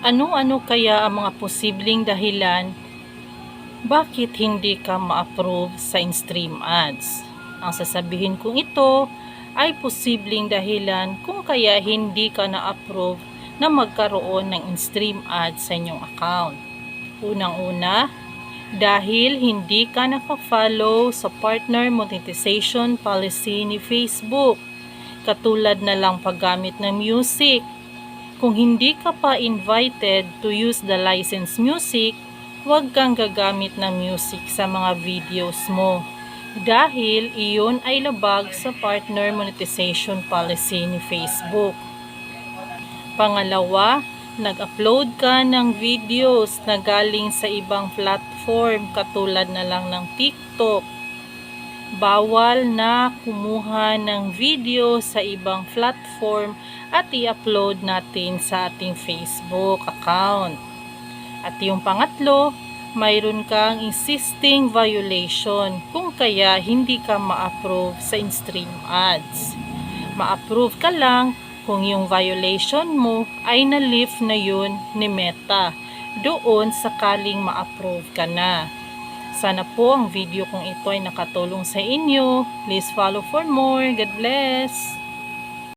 Ano-ano kaya ang mga posibleng dahilan bakit hindi ka ma-approve sa in-stream ads? Ang sasabihin kong ito ay posibleng dahilan kung kaya hindi ka na-approve na magkaroon ng in-stream ads sa inyong account. Unang-una, dahil hindi ka nakafollow sa partner monetization policy ni Facebook. Katulad na lang paggamit ng music. Kung hindi ka pa invited to use the licensed music, huwag kang gagamit ng music sa mga videos mo. Dahil iyon ay labag sa partner monetization policy ni Facebook. Pangalawa, nag-upload ka ng videos na galing sa ibang platform katulad na lang ng TikTok. Bawal na kumuha ng video sa ibang platform at i-upload natin sa ating Facebook account. At yung pangatlo, mayroon kang existing violation kung kaya hindi ka ma-approve sa in-stream ads. Ma-approve ka lang kung yung violation mo ay na-lift na yun ni Meta. Doon sakaling ma-approve ka na. Sana po ang video kong ito ay nakatulong sa inyo. Please follow for more. God bless!